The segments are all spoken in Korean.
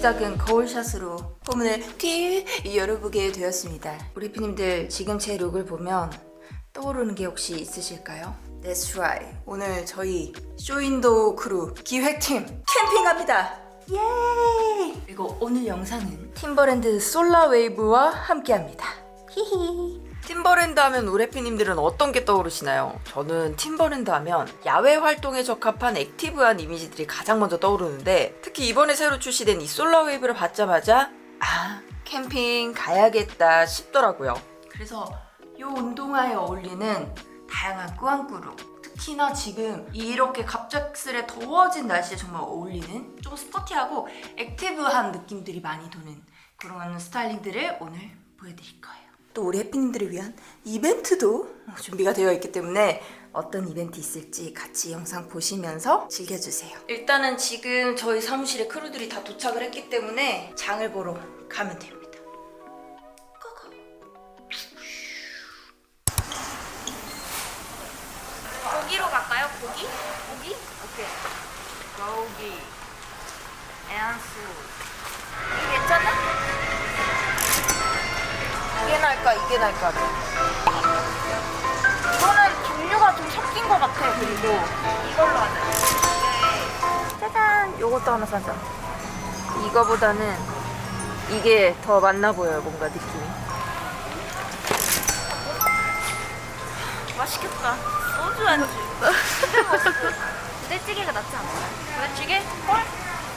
시작은 거울샷으로 포문을 티 열어보게 되었습니다. 우리 피님들 지금 제 룩을 보면 떠오르는 게 혹시 있으실까요? That's right. 오늘 저희 쇼윈도우 크루 기획팀 캠핑 갑니다. 예! 그리고 오늘 영상은 팀버랜드 솔라웨이브와 함께합니다. 히히. 팀버랜드 하면 우레피님들은 어떤 게 떠오르시나요? 저는 팀버랜드 하면 야외 활동에 적합한 액티브한 이미지들이 가장 먼저 떠오르는데 특히 이번에 새로 출시된 이 솔라웨이브를 받자마자 아 캠핑 가야겠다 싶더라고요. 그래서 이 운동화에 어울리는 다양한 꾸안꾸룩 특히나 지금 이렇게 갑작스레 더워진 날씨에 정말 어울리는 좀 스포티하고 액티브한 느낌들이 많이 도는 그런 스타일링들을 오늘 보여드릴 거예요. 또 우리 해피님들을 위한 이벤트도 준비가 되어 있기 때문에 어떤 이벤트 있을지 같이 영상 보시면서 즐겨주세요. 일단은 지금 저희 사무실에 크루들이 다 도착을 했기 때문에 장을 보러 가면 됩니다. 갈까요? 고기? 고기? 오케이. 고기. 앤수. 이게 괜찮나? 이게 날까 이게 날까 이거는 종류가 좀 섞인 것 같아 그리고 이걸로 하자 네. 짜잔 요것도 하나 사자 이거보다는 이게 더 맞나 보여요 뭔가 느낌이 맛있겠다 소주 안주 부대찌개가 낫지 않아? 부대찌개? 헐?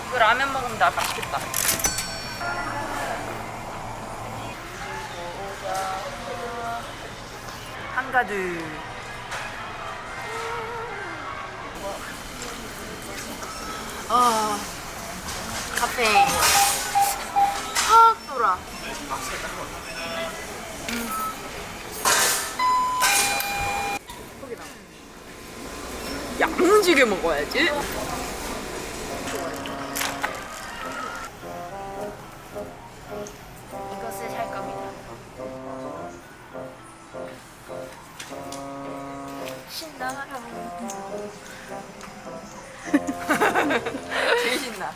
이거 라면 먹으면 나 맛있겠다 가득 아 카페인 확 돌아. 야무지게 먹어야지 제일 신나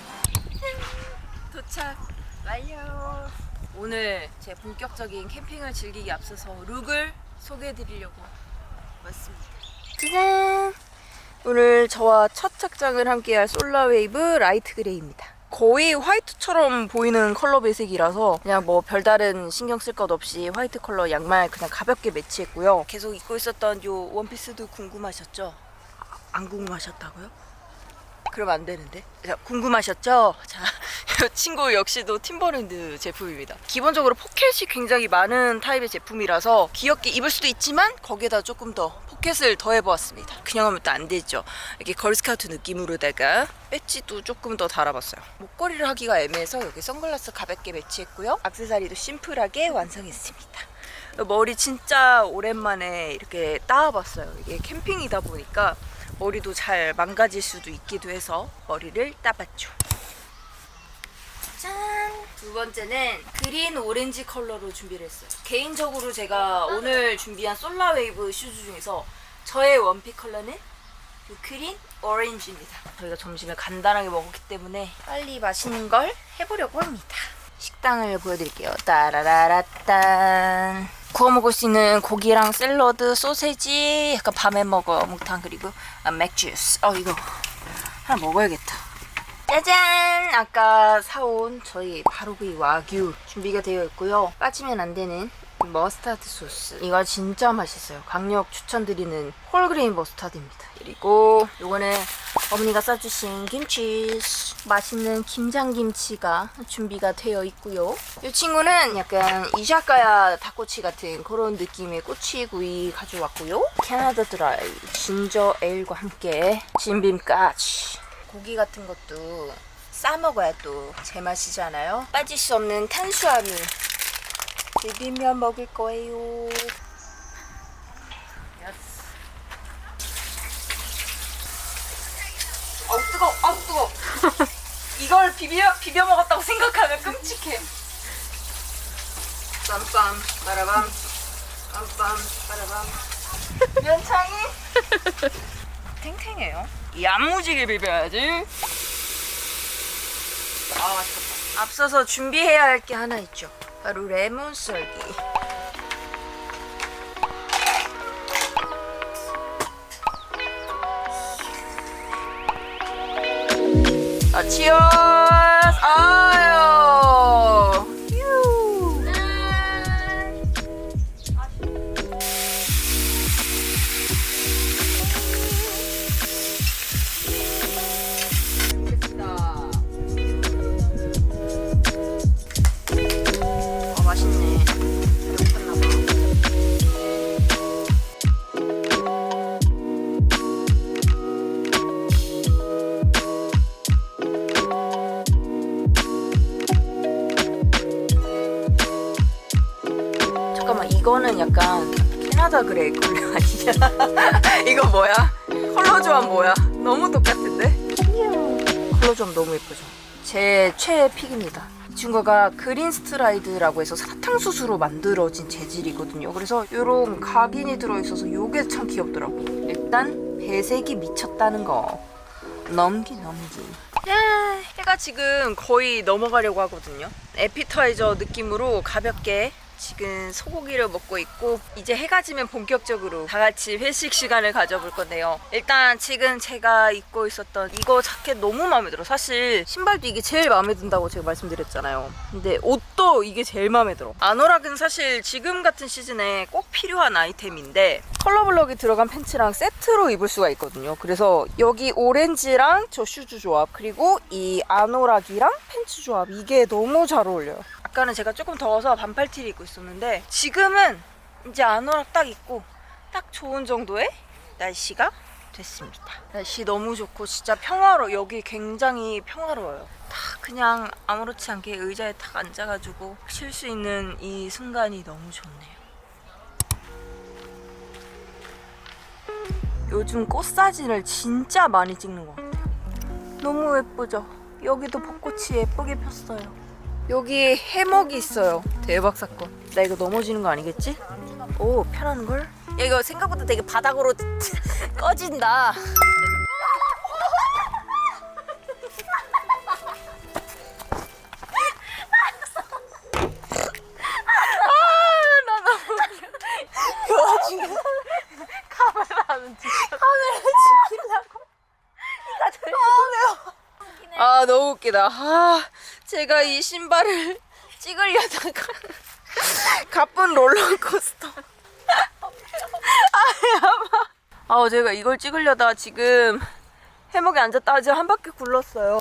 도착 완료 오늘 제 본격적인 캠핑을 즐기기 앞서서 룩을 소개해드리려고 왔습니다 짜잔 오늘 저와 첫 착장을 함께할 솔라웨이브 라이트 그레이입니다. 거의 화이트처럼 보이는 컬러 배색이라서 그냥 뭐 별다른 신경 쓸 것 없이 화이트 컬러 양말 그냥 가볍게 매치했고요. 계속 입고 있었던 요 원피스도 궁금하셨죠? 아, 안 궁금하셨다고요? 그러면 안 되는데. 자, 궁금하셨죠? 자, 이 친구 역시도 팀버랜드 제품입니다. 기본적으로 포켓이 굉장히 많은 타입의 제품이라서 귀엽게 입을 수도 있지만 거기에다 조금 더 포켓을 더해보았습니다. 그냥 하면 또 안 되죠. 이렇게 걸스카우트 느낌으로다가 배지도 조금 더 달아봤어요. 목걸이를 하기가 애매해서 여기 선글라스 가볍게 매치했고요. 악세사리도 심플하게 완성했습니다. 머리 진짜 오랜만에 이렇게 따와봤어요. 이게 캠핑이다 보니까 머리도 잘 망가질 수도 있기도 해서 머리를 따봤죠. 짠! 두 번째는 그린 오렌지 컬러로 준비를 했어요. 개인적으로 제가 오늘 준비한 솔라웨이브 슈즈 중에서 저의 원픽 컬러는 그 그린 오렌지입니다. 저희가 점심을 간단하게 먹었기 때문에 빨리 맛있는 걸 해보려고 합니다. 식당을 보여드릴게요. 따라라라딴. 구워 먹을 수 있는 고기랑 샐러드, 소세지, 약간 밤에 먹어 어묵탕 그리고 아, 맥주스. 어 이거 하나 먹어야겠다. 짜잔! 아까 사온 저희 바로그 와규 준비가 되어 있고요. 빠지면 안 되는 머스타드 소스. 이거 진짜 맛있어요. 강력 추천드리는 홀그레인 머스타드입니다. 그리고 요거는 어머니가 싸주신 김치. 맛있는 김장김치가 준비가 되어 있고요. 이 친구는 약간 이샤카야 닭꼬치 같은 그런 느낌의 꼬치구이 가져왔고요. 캐나다 드라이 진저 에일과 함께 진빔까지. 고기 같은 것도 싸 먹어야 또 제맛이잖아요. 빠질 수 없는 탄수화물 비빔면 먹을 거예요. 어우 뜨거, 아우 뜨거. 이걸 비벼 비벼 먹었다고 생각하면 끔찍해. 빰빰 빠라밤 빰빰 빠라밤 면창이 탱탱해요. 야무지게 비벼야지. 아 맛있겠다. 앞서서 준비해야 할 게 하나 있죠. 바로 레몬 썰기. 아, 치얼 캐나다 그레이 컬러 아니야? 이거 뭐야? 컬러 조합 뭐야? 너무 똑같은데? 컬러 조합 너무 예쁘죠? 제 최애 픽입니다. 이 친구가 그린 스트라이드라고 해서 사탕수수로 만들어진 재질이거든요. 그래서 이런 각인이 들어있어서 이게 참 귀엽더라고. 일단 배색이 미쳤다는 거. 넘기 넘기. 야, 해가 지금 거의 넘어가려고 하거든요. 에피타이저 느낌으로 가볍게 지금 소고기를 먹고 있고 이제 해가 지면 본격적으로 다 같이 회식 시간을 가져볼 건데요. 일단 지금 제가 입고 있었던 이거 자켓 너무 마음에 들어. 사실 신발도 이게 제일 마음에 든다고 제가 말씀드렸잖아요. 근데 옷도 이게 제일 마음에 들어. 아노락은 사실 지금 같은 시즌에 꼭 필요한 아이템인데 컬러 블럭이 들어간 팬츠랑 세트로 입을 수가 있거든요. 그래서 여기 오렌지랑 저 슈즈 조합 그리고 이 아노락이랑 팬츠 조합 이게 너무 잘 어울려요. 아까는 제가 조금 더워서 반팔 티를 입고 있었는데 지금은 이제 아노락 딱 입고 딱 좋은 정도의 날씨가 됐습니다. 날씨 너무 좋고 진짜 평화로 여기 굉장히 평화로워요. 딱 그냥 아무렇지 않게 의자에 딱 앉아가지고 쉴 수 있는 이 순간이 너무 좋네요. 요즘 꽃 사진을 진짜 많이 찍는 것 같아요. 너무 예쁘죠? 여기도 벚꽃이 예쁘게 폈어요. 여기 해먹이 있어요. 대박 사건. 나 이거 넘어지는 거 아니겠지? 오 편한 걸? 야 이거 생각보다 되게 바닥으로 꺼진다. 지키려고 아 너무 웃기다. 아 제가 이 신발을 찍으려다가 가쁜 롤러코스터. 아야마. 아 제가 이걸 찍으려다 지금 해먹에 앉았다 아직 한 바퀴 굴렀어요.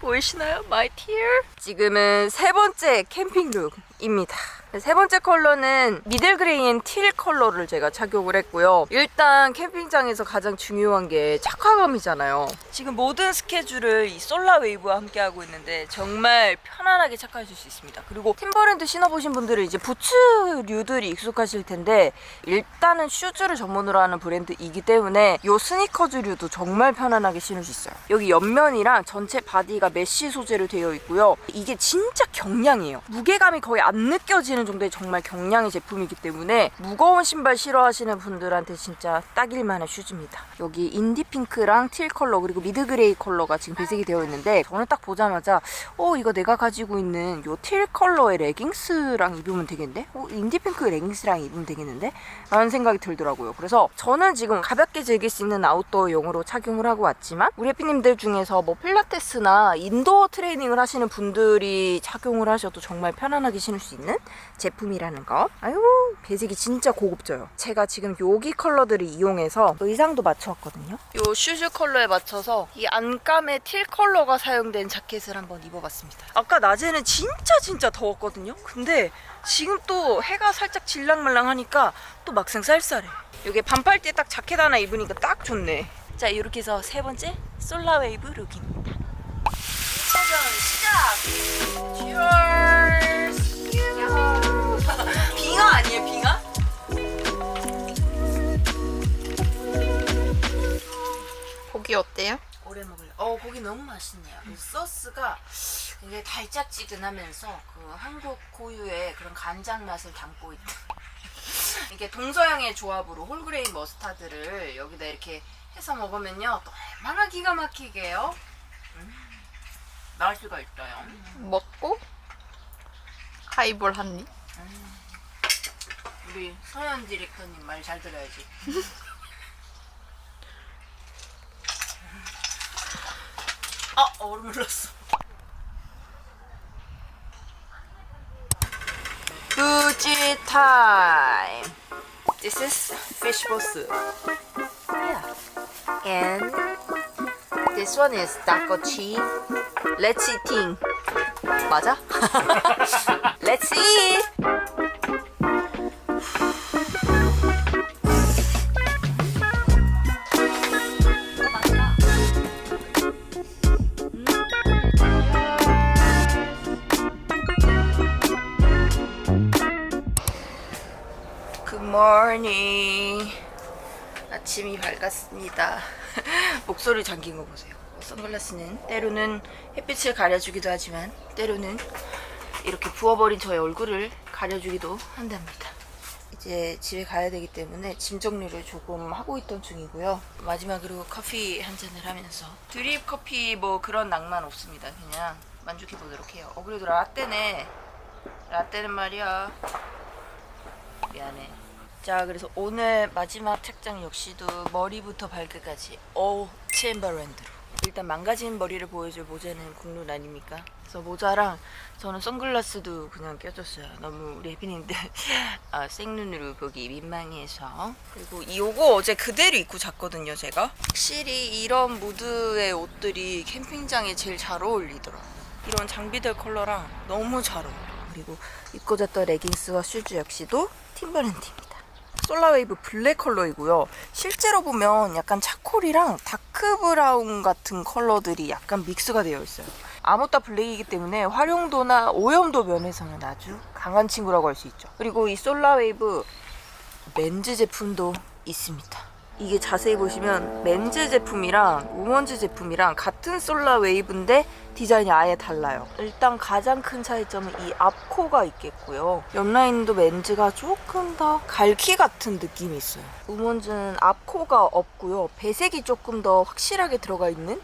보이시나요? My tear? 지금은 세 번째 캠핑 룩 입니다. 세 번째 컬러는 미들 그레이 앤틸 컬러를 제가 착용을 했고요. 일단 캠핑장에서 가장 중요한 게 착화감이잖아요. 지금 모든 스케줄을 이 솔라 웨이브와 함께 하고 있는데 정말 편안하게 착화하실 수 있습니다. 그리고 팀버랜드 신어보신 분들은 이제 부츠류들이 익숙하실 텐데 일단은 슈즈를 전문으로 하는 브랜드이기 때문에 이 스니커즈류도 정말 편안하게 신을 수 있어요. 여기 옆면이랑 전체 바디가 메쉬 소재로 되어 있고요. 이게 진짜 경량이에요. 무게감이 거의 안 느껴지는 정도의 정말 경량의 제품이기 때문에 무거운 신발 싫어하시는 분들한테 진짜 딱일만한 슈즈입니다. 여기 인디 핑크랑 틸 컬러 그리고 미드 그레이 컬러가 지금 배색이 되어 있는데 저는 딱 보자마자 어 이거 내가 가지고 있는 요 틸 컬러의 레깅스랑 입으면 되겠는데? 어 인디 핑크 레깅스랑 입으면 되겠는데? 라는 생각이 들더라고요. 그래서 저는 지금 가볍게 즐길 수 있는 아웃도어용으로 착용을 하고 왔지만 우리 해피님들 중에서 뭐 필라테스나 인도어 트레이닝을 하시는 분들이 착용을 하셔도 정말 편안하게 신을 수 있는 제품이라는 거. 아유 배색이 진짜 고급져요. 제가 지금 여기 컬러들을 이용해서 의상도 맞춰왔거든요. 요 슈즈 컬러에 맞춰서 이 안감의 틸 컬러가 사용된 자켓을 한번 입어봤습니다. 아까 낮에는 진짜 진짜 더웠거든요. 근데 지금 또 해가 살짝 질랑말랑하니까 또 막상 쌀쌀해. 이게 반팔 때 딱 자켓 하나 입으니까 딱 좋네. 자 이렇게 해서 세 번째 솔라웨이브 룩입니다. 2차전 시작! Cheers! 빙하 아니에요 빙하? 고기 어때요? 오래 먹을래. 어 고기 너무 맛있네요. 이 소스가 되게 달짝지근하면서 그 한국 고유의 그런 간장 맛을 담고 있다. 이게 동서양의 조합으로 홀그레인 머스타드를 여기다 이렇게 해서 먹으면요 또 얼마나 기가 막히게요. 음. 수가 있어요. 먹고 하이볼 한 입. 우리 서현 디렉터님 말 잘 들어야지. 아 흘렀어. Fuji time. This is fishbowl soup. Yeah. And this one is dakochi. Let's eating. 맞아? Let's. Good morning. 아침이 밝았습니다. 목소리 잠긴 거 보세요. 선글라스는 때로는 햇빛을 가려주기도 하지만 때로는 이렇게 부어버린 저의 얼굴을 가려주기도 한답니다. 이제 집에 가야 되기 때문에 짐 정리를 조금 하고 있던 중이고요. 마지막으로 커피 한 잔을 하면서 드립 커피 뭐 그런 낭만 없습니다. 그냥 만족해 보도록 해요. 어 그래도 라떼네. 라떼는 말이야. 미안해. 자, 그래서 오늘 마지막 책장 역시도 머리부터 발끝까지 오 챔버랜드로. 일단 망가진 머리를 보여줄 모자는 국룰 아닙니까? 그래서 모자랑 저는 선글라스도 그냥 껴줬어요. 너무 우리 해피님들 아, 생눈으로 보기 민망해서. 그리고 이 요거 어제 그대로 입고 잤거든요, 제가. 확실히 이런 무드의 옷들이 캠핑장에 제일 잘 어울리더라고요. 이런 장비들 컬러랑 너무 잘 어울려요. 그리고 입고 잤던 레깅스와 슈즈 역시도 팀버랜드입니다. 솔라웨이브 블랙 컬러이고요. 실제로 보면 약간 차콜이랑 다크 브라운 같은 컬러들이 약간 믹스가 되어 있어요. 아무따 블랙이기 때문에 활용도나 오염도 면에서는 아주 강한 친구라고 할 수 있죠. 그리고 이 솔라웨이브 맨즈 제품도 있습니다. 이게 자세히 보시면 맨즈 제품이랑 우먼즈 제품이랑 같은 솔라 웨이브인데 디자인이 아예 달라요. 일단 가장 큰 차이점은 이 앞코가 있겠고요. 옆라인도 맨즈가 조금 더 갈키 같은 느낌이 있어요. 우먼즈는 앞코가 없고요. 배색이 조금 더 확실하게 들어가 있는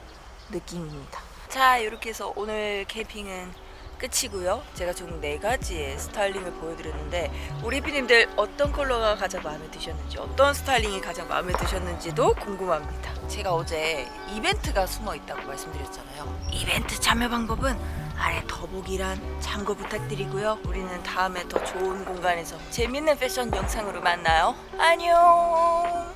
느낌입니다. 자, 이렇게 해서 오늘 캠핑은 끝이고요. 제가 총 네 가지의 스타일링을 보여드렸는데 우리 피님들 어떤 컬러가 가장 마음에 드셨는지 어떤 스타일링이 가장 마음에 드셨는지도 궁금합니다. 제가 어제 이벤트가 숨어 있다고 말씀드렸잖아요. 이벤트 참여 방법은 아래 더보기란 참고 부탁드리고요. 우리는 다음에 더 좋은 공간에서 재밌는 패션 영상으로 만나요. 안녕.